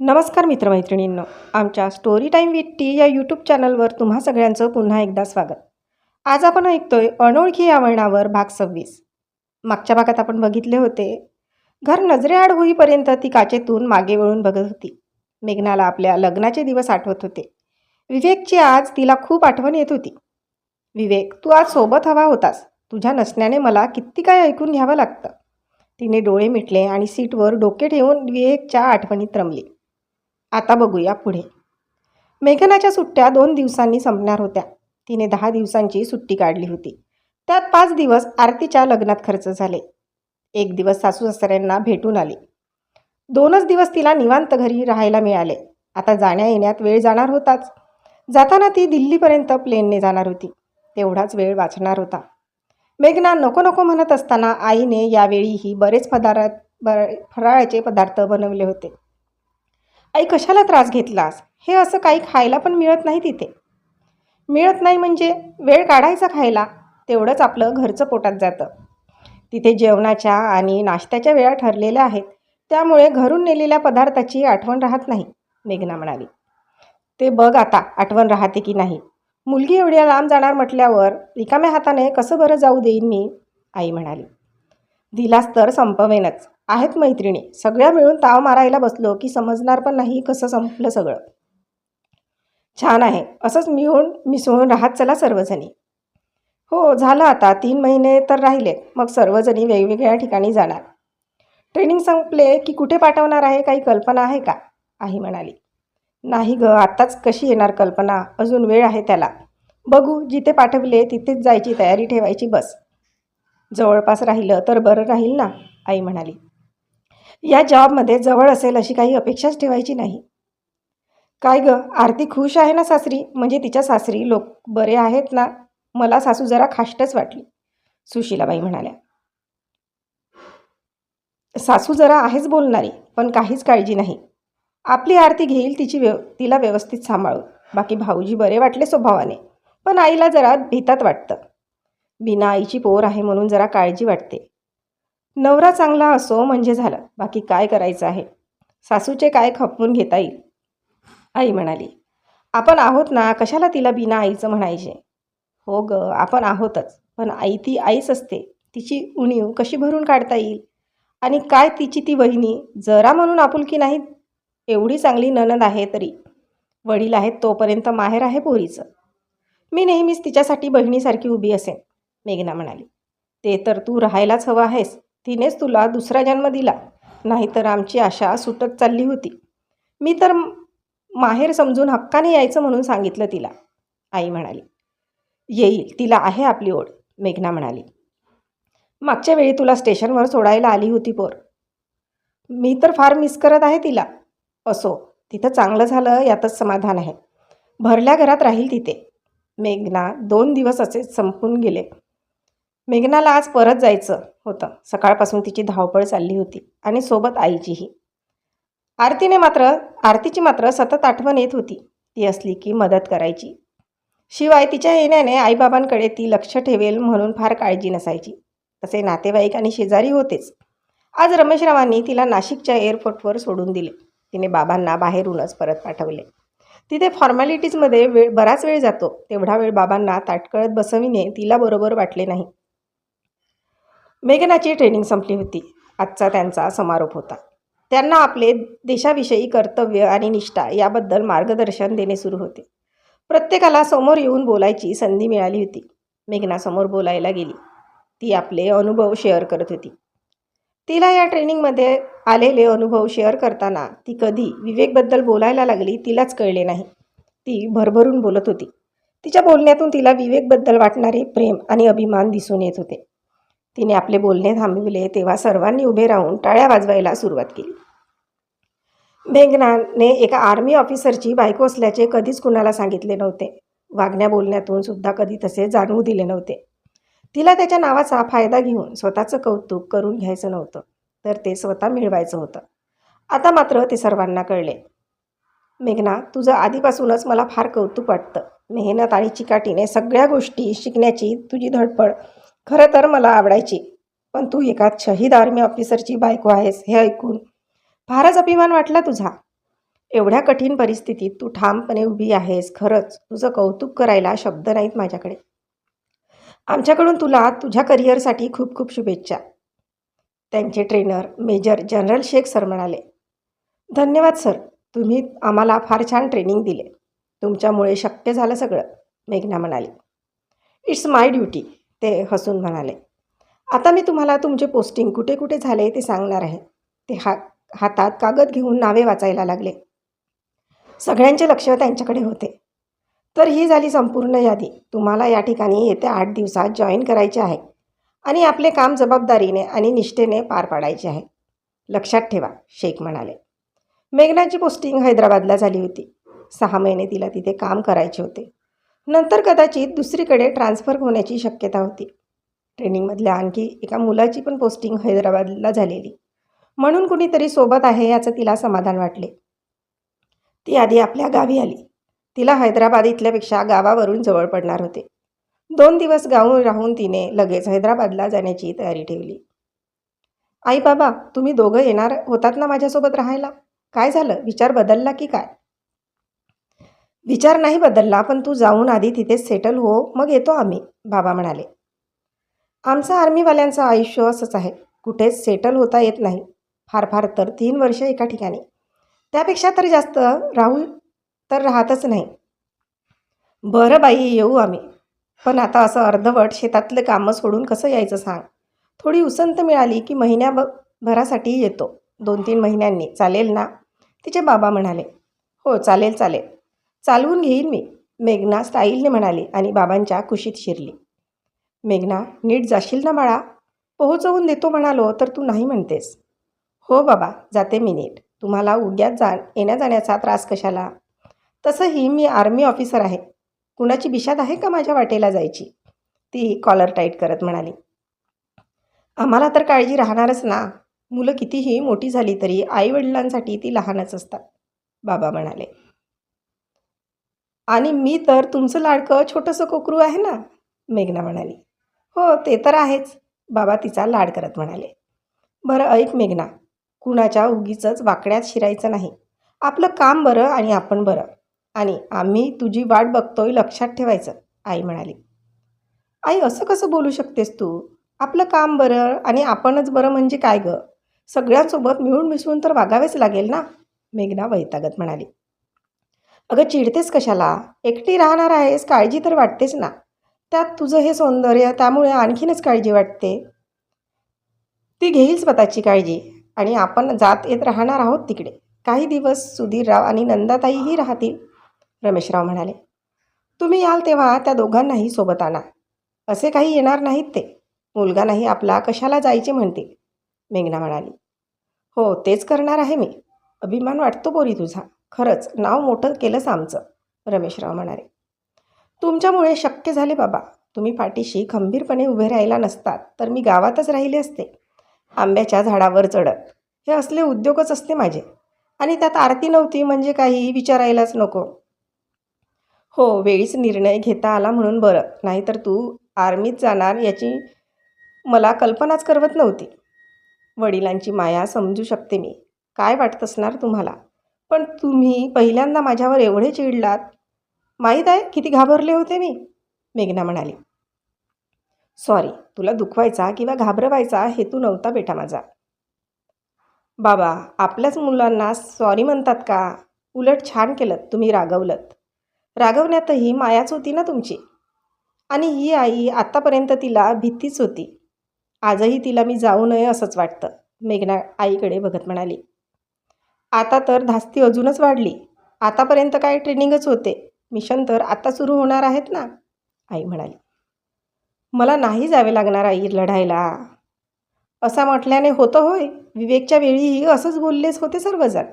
नमस्कार मित्रमैत्रिणींनो आमच्या स्टोरी टाईम विथ टी या यूट्यूब चॅनलवर तुम्हा सगळ्यांचं पुन्हा एकदा स्वागत. आज आपण ऐकतोय अनोळखी या वळणावर भाग सव्वीस. मागच्या भागात आपण बघितले होते घर नजरेआड होईपर्यंत ती काचेतून मागे वळून बघत होती. मेघनाला आपल्या लग्नाचे दिवस आठवत होते. विवेकची आज तिला खूप आठवण येत होती. विवेक तू आज सोबत हवा होतास. तुझ्या नसण्याने मला किती काय ऐकून घ्यावं लागतं. तिने डोळे मिटले आणि सीटवर डोके ठेवून विवेकच्या आठवणीत रमली. आता बघूया पुढे. मेघनाच्या सुट्ट्या दोन दिवसांनी संपणार होत्या. तिने दहा दिवसांची सुट्टी काढली होती. त्यात पाच दिवस आरतीच्या लग्नात खर्च झाले. एक दिवस सासू सासऱ्यांना भेटून आली. दोनच दिवस तिला निवांत घरी राहायला मिळाले. आता जाण्या येण्यात वेळ जाणार होताच. जाताना ती दिल्लीपर्यंत प्लेनने जाणार होती. तेवढाच वेळ वाचणार होता. मेघना नको नको म्हणत असताना आईने यावेळीही बरेच पदार्थ बर फराळाचे पदार्थ बनवले होते. आई कशाला त्रास घेतलास? हे असं काही खायला पण मिळत नाही तिथे. मिळत नाही म्हणजे वेळ काढायचा खायला तेवढंच आपलं घरचं पोटात जातं. तिथे जेवणाच्या आणि नाश्त्याच्या वेळा ठरलेल्या आहेत. त्यामुळे घरून नेलेल्या पदार्थाची आठवण राहत नाही मेघना म्हणाली. ते बघ आता आठवण राहते की नाही. मुलगी एवढ्या लांब जाणार म्हटल्यावर रिकाम्या हाताने कसं बरं जाऊ देईन मी? आई म्हणाली. दिलास तर संपवेनच. आहेत मैत्रिणी. सगळ्या मिळून ताव मारायला बसलो की समजणार पण नाही कसं संपलं सगळं. छान आहे. असंच मिळून मिसळून राहत चला सर्वजणी. हो झालं आता. तीन महिने तर राहिले. मग सर्वजणी वेगवेगळ्या ठिकाणी जाणार. ट्रेनिंग संपले की कुठे पाठवणार आहे? काही कल्पना आहे का? आई म्हणाली. नाही ग आत्ताच कशी येणार कल्पना? अजून वेळ आहे त्याला. बघू जिथे पाठवले तिथेच जायची तयारी ठेवायची बस. जवळपास राहिलं तर बरं राहील ना? आई म्हणाली. या जॉबमध्ये जवळ असेल अशी काही अपेक्षाच ठेवायची नाही. काय ग आरती खुश आहे ना सासरी? म्हणजे तिच्या सासरी लोक बरे आहेत ना? मला सासू जरा खाष्टच वाटली सुशीलाबाई म्हणाल्या. सासू जरा आहेच बोलणारी पण काहीच काळजी नाही. आपली आरती घेईल तिची व्यव तिला व्यवस्थित सांभाळून. बाकी भाऊजी बरे वाटले स्वभावाने पण आईला जरा भीतात वाटतं. बिना आईची पोर आहे म्हणून जरा काळजी वाटते. नवरा चांगला असो म्हणजे झालं. बाकी काय करायचं आहे? सासूचे काय खपवून घेता येईल? आई म्हणाली आपण आहोत ना कशाला तिला बिना आईचं म्हणायचे? हो ग आपण आहोतच. पण आई ती आईच असते. तिची उणीव कशी भरून काढता येईल? आणि काय तिची ती वहिनी? जरा म्हणून आपुलकी नाही एवढी चांगली ननद आहे तरी. वडील आहेत तोपर्यंत माहेर आहे पोरीचं. मी नेहमीच तिच्यासाठी बहिणीसारखी उभी असेन. मेघना म्हणाली ते तर तू राहायलाच हवं आहेस. तिनेच तुला दुसरा जन्म दिला. नाहीतर आमची आशा सुटत चालली होती. मी तर माहेर समजून हक्काने यायचं म्हणून सांगितलं तिला. आई म्हणाली येईल तिला आहे आपली ओढ मेघना म्हणाली. मागच्या वेळी तुला स्टेशनवर सोडायला आली होती पोर. मी तर फार मिस करत आहे तिला. असो तिथं चांगलं झालं यातच समाधान आहे. भरल्या घरात राहील तिथे. मेघना दोन दिवस असे संपून गेले. मेघनाला आज परत जायचं होतं. सकाळपासून तिची धावपळ चालली होती आणि सोबत आईचीही. आरतीने मात्र आरतीची मात्र सतत आठवण येत होती. ती असली की मदत करायची. शिवाय तिच्या येण्याने आईबाबांकडे ती लक्ष ठेवेल म्हणून फार काळजी नसायची. तसे नातेवाईक आणि शेजारी होतेच. आज रमेशरावांनी तिला नाशिकच्या एअरपोर्टवर सोडून दिले. तिने बाबांना बाहेरूनच परत पाठवले. तिथे फॉर्मॅलिटीजमध्ये वेळ बराच वेळ जातो. तेवढा वेळ बाबांना ताटकळत बसविणे तिला बरोबर वाटले नाही. मेघनाची ट्रेनिंग संपली होती. आजचा त्यांचा समारोप होता. त्यांना आपले देशाविषयी कर्तव्य आणि निष्ठा याबद्दल मार्गदर्शन देणे सुरू होते. प्रत्येकाला समोर येऊन बोलायची संधी मिळाली होती. मेघनासमोर बोलायला गेली. ती आपले अनुभव शेअर करत होती. तिला या ट्रेनिंगमध्ये आलेले अनुभव शेअर करताना ती कधी विवेकबद्दल बोलायला लागली तिलाच कळले नाही. ती भरभरून बोलत होती. तिच्या बोलण्यातून तिला विवेकबद्दल वाटणारे प्रेम आणि अभिमान दिसून येत होते. तिने आपले बोलणे थांबविले तेव्हा सर्वांनी उभे राहून टाळ्या वाजवायला सुरुवात केली. मेघनाने एका आर्मी ऑफिसरची बायको असल्याचे कधीच कुणाला सांगितले नव्हते. वागण्या बोलण्यातून सुद्धा कधी तसे जाणवू दिले नव्हते. तिला त्याच्या नावाचा फायदा घेऊन स्वतःचं कौतुक करून घ्यायचं नव्हतं तर ते स्वतः मिळवायचं होतं. आता मात्र ते सर्वांना कळले. मेघना तुझं आधीपासूनच मला फार कौतुक वाटतं. मेहनत आणि चिकाटीने सगळ्या गोष्टी शिकण्याची तुझी धडपड खरं तर मला आवडायची. पण तू एका शहीद आर्मी ऑफिसरची बायको आहेस हे ऐकून फारच अभिमान वाटला तुझा. एवढ्या कठीण परिस्थितीत तू ठामपणे उभी आहेस खरंच तुझं कौतुक करायला शब्द नाहीत माझ्याकडे. आमच्याकडून तुला तुझ्या करिअरसाठी खूप खूप शुभेच्छा. त्यांचे trainer major general Sheikh sir म्हणाले धन्यवाद सर तुम्ही आम्हाला फार छान ट्रेनिंग दिले. तुमच्यामुळे शक्य झालं सगळं मेघना म्हणाली. इट्स माय ड्युटी ते हसून म्हणाले आता मी तुम्हाला तुमचे पोस्टिंग कुठे कुठे झाले ते सांगणार आहे. ते हा हातात कागद घेऊन नावे वाचायला लागले. सगळ्यांचे लक्ष त्यांच्याकडे होते. तर ही झाली संपूर्ण यादी. तुम्हाला या ठिकाणी येत्या आठ दिवसात जॉईन करायचे आहे आणि आपले काम जबाबदारीने आणि निष्ठेने पार पाडायचे आहे. लक्षात ठेवा शेख म्हणाले. मेघनाची पोस्टिंग हैदराबादला झाली होती. सहा महिने तिला तिथे काम करायचे होते. नंतर कदाचित दुसरीकडे ट्रान्स्फर होण्याची शक्यता होती. ट्रेनिंगमधल्या आणखी एका मुलाची पण पोस्टिंग हैदराबादला झालेली. म्हणून कुणीतरी सोबत आहे याचं तिला समाधान वाटले. ती आधी आपल्या गावी आली. तिला हैदराबाद इथल्यापेक्षा गावावरून जवळ पडणार होते. दोन दिवस गावून राहून तिने लगेच हैदराबादला जाण्याची तयारी ठेवली. आई बाबा तुम्ही दोघं येणार होतात ना माझ्यासोबत राहायला? काय झालं? विचार बदलला की काय? विचार नाही बदलला पण तू जाऊन आधी तिथेच सेटल हो मग येतो आम्ही बाबा म्हणाले. आमचं आर्मीवाल्यांचं आयुष्य असंच आहे कुठेच सेटल होता येत नाही फार फार तर तीन वर्ष एका ठिकाणी. त्यापेक्षा तर जास्त राहून तर राहतच नाही. बरं बाई येऊ आम्ही पण आता असं अर्धवट शेतातलं कामं सोडून कसं यायचं सांग? थोडी उसंत मिळाली की महिन्या भरासाठी येतो दोन तीन महिन्यांनी चालेल ना? तिचे बाबा म्हणाले. हो चालेल चालेल. चालवून घेईन मी मेघना स्टाईलने म्हणाली आणि बाबांच्या कुशीत शिरली. मेघना नीट जाशील ना बाळा? पोहोचवून देतो म्हणालो तर तू नाही म्हणतेस. हो बाबा जाते मी नीट. तुम्हाला उद्याच जा येण्या जाण्याचा त्रास कशाला? तसंही मी आर्मी ऑफिसर आहे. कुणाची बिशात आहे का माझ्या वाटेला जायची? ती कॉलर टाईट करत म्हणाली. आम्हाला तर काळजी राहणारच ना. मुलं कितीही मोठी झाली तरी आईवडिलांसाठी ती लहानच असतात बाबा म्हणाले. आणि मी तर तुमचं लाडकं छोटंसं कोकरू आहे ना? मेघना म्हणाली. हो ते तर आहेच. बाबा तिचा लाड करत म्हणाले. बरं ऐक मेघना. कुणाच्या उगीचंच वाकड्यात शिरायचं नाही. आपलं काम बरं आणि आपण बरं. आणि आम्ही तुझी वाट बघतोय लक्षात ठेवायचं आई म्हणाली. आई असं कसं बोलू शकतेस तू? आपलं काम बरं आणि आपणच बरं म्हणजे काय गं? सगळ्यांसोबत मिळून मिसळून तर वागावेच लागेल ना? मेघना वैतागत म्हणाली. अगं चिडतेस कशाला? एकटी राहणार आहेस काळजी तर वाटतेच ना. त्यात तुझं हे सौंदर्य त्यामुळे आणखीनच काळजी वाटते. ती घेईल स्वतःची काळजी आणि आपण जात येत राहणार आहोत तिकडे. काही दिवस सुधीरराव आणि नंदाताईही राहतील रमेशराव म्हणाले. तुम्ही याल तेव्हा त्या दोघांनाही सोबत आणा. असे काही येणार नाहीत ते. मुलगा नाही आपला कशाला जायचे म्हणतील? मेघना म्हणाली. हो तेच करणार आहे मी. अभिमान वाटतो बोरी तुझा. खरंच नाव मोठं केलंच आमचं रमेशराव म्हणाले. तुमच्यामुळे शक्य झाले बाबा. तुम्ही पाठीशी खंबीरपणे उभे राहिला नसतात तर मी गावातच राहिले असते. आंब्याच्या झाडावर चढत. हे असले उद्योगच असते माझे. आणि त्यात आरती नव्हती म्हणजे काही विचारायलाच नको. हो वेळीच निर्णय घेता आला म्हणून बरं. नाहीतर तू आर्मीत जाणार याची मला कल्पनाच करवत नव्हती. वडिलांची माया समजू शकते मी. काय वाटत असणार तुम्हाला? पण तुम्ही पहिल्यांदा माझ्यावर एवढे चिडलात. माहीत आहे किती घाबरले होते मी मेघना म्हणाली. सॉरी तुला दुखवायचा किंवा घाबरवायचा हेतू नव्हता बेटा माझा. बाबा आपल्याच मुलांना सॉरी म्हणतात का? उलट छान केलं तुम्ही रागवलत. रागवण्यातही मायाच होती ना तुमची. आणि ही आई आत्तापर्यंत तिला भीतीच होती. आजही तिला मी जाऊ नये असंच वाटतं मेघना आईकडे बघत म्हणाली. आता तर धास्ती अजूनच वाढली. आतापर्यंत काय ट्रेनिंगच होते. मिशन तर आता सुरू होणार आहेत ना? आई म्हणाली. मला नाही जावे लागणार आई लढायला. असा म्हटल्याने होतं होय. विवेकच्या वेळीही असंच बोललेच होते सर्वजण.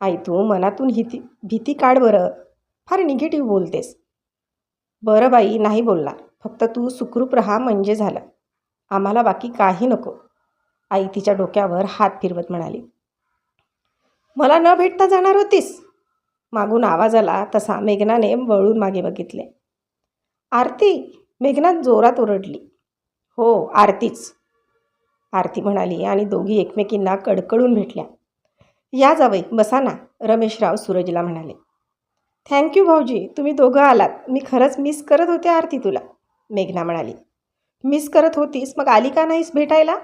आई तू मनातून हिती भीती काढ बरं. फार निगेटिव्ह बोलतेस. बरं बाई नाही बोलणार. फक्त तू सुखरूप राहा म्हणजे झालं. आम्हाला बाकी काही नको. आई तिच्या डोक्यावर हात फिरवत म्हणाली. मला न भेटता जाणार होतीस? मागून आवाज आला तसा मेघनाने वळून मागे बघितले. आरती मेघना जोरात ओरडली. हो आरतीच. आरती म्हणाली आणि दोघी एकमेकींना कडकडून भेटल्या. या जावई बसा ना रमेशराव सूरजला म्हणाले. थँक्यू भाऊजी. तुम्ही दोघं आलात. मी खरंच मिस करत होते आरती तुला मेघना म्हणाली. मिस करत होतीस? मग आली का नाहीस भेटायला?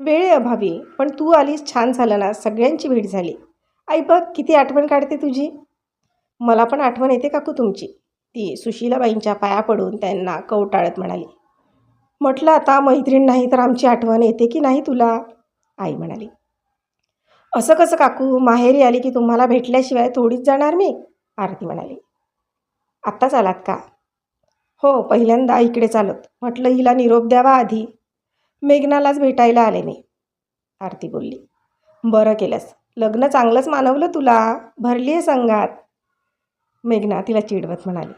वेळेअभावी पण तू आलीस छान झालं ना सगळ्यांची भेट झाली. आई बघ किती आठवण काढते तुझी? मला पण आठवण येते काकू तुमची. ती सुशीलाबाईंच्या पाया पडून त्यांना कवटाळत म्हणाली. म्हटलं आता मैत्रीण नाही तर आमची आठवण येते की नाही तुला? आई म्हणाली. असं कसं काकू? माहेरी आली की तुम्हाला भेटल्याशिवाय थोडीच जाणार मी? आरती म्हणाली. आत्ताच आलात का? हो पहिल्यांदा इकडे चालत. म्हटलं हिला निरोप द्यावा आधी. मेघनालाच भेटायला आले मी. आरती बोलली बरं केलंस. लग्न चांगलंच मानवलं तुला. भरली आहे संघात. मेघना तिला चिडवत म्हणाली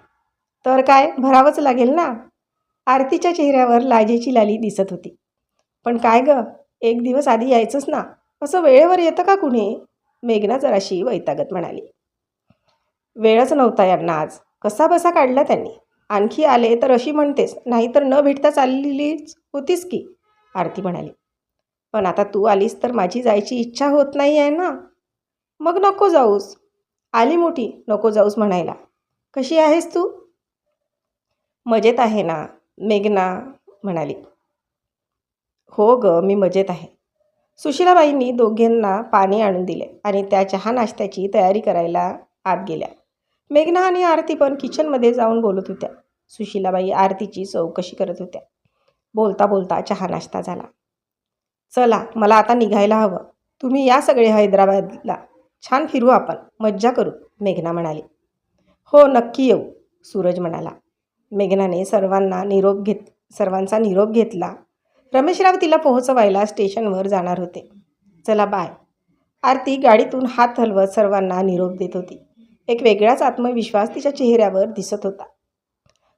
तर काय? भरावंच लागेल ना? आरतीच्या चेहऱ्यावर लाजेची लाली दिसत होती. पण काय ग? एक दिवस आधी यायचंच ना. असं वेळेवर येतं का कुणी? मेघना जराशी वैतागत म्हणाली. वेळच नव्हता यांना आज. कसा बसा काढला त्यांनी? आणखी आले तर अशी म्हणतेस. नाहीतर न भेटता चाललेलीच होतीस की? आरती म्हणाली. पण आता तू आलीस तर माझी जायची इच्छा होत नाही आहे ना? मग नको जाऊस. आली मोठी नको जाऊस म्हणायला. कशी आहेस तू? मजेत आहे ना मेघना म्हणाली. हो ग मी मजेत आहे. सुशीलाबाईंनी दोघींना पाणी आणून दिले आणि त्या चहा नाश्त्याची तयारी करायला आत गेल्या. मेघना आणि आरती पण किचनमध्ये जाऊन बोलत होत्या. सुशीलाबाई आरतीची चौकशी करत होत्या. बोलता बोलता चहा नाश्ता झाला. चला मला आता निघायला हवं. तुम्ही या सगळे हैदराबादला. छान फिरू आपण. मज्जा करू मेघना म्हणाली. हो नक्की येऊ सूरज म्हणाला. मेघनाने सर्वांना निरोप घेत सर्वांचा निरोप घेतला. रमेशराव तिला पोहोचवायला स्टेशनवर जाणार होते. चला बाय आरती गाडीतून हात हलवत सर्वांना निरोप देत होती. एक वेगळाच आत्मविश्वास तिच्या चेहऱ्यावर दिसत होता.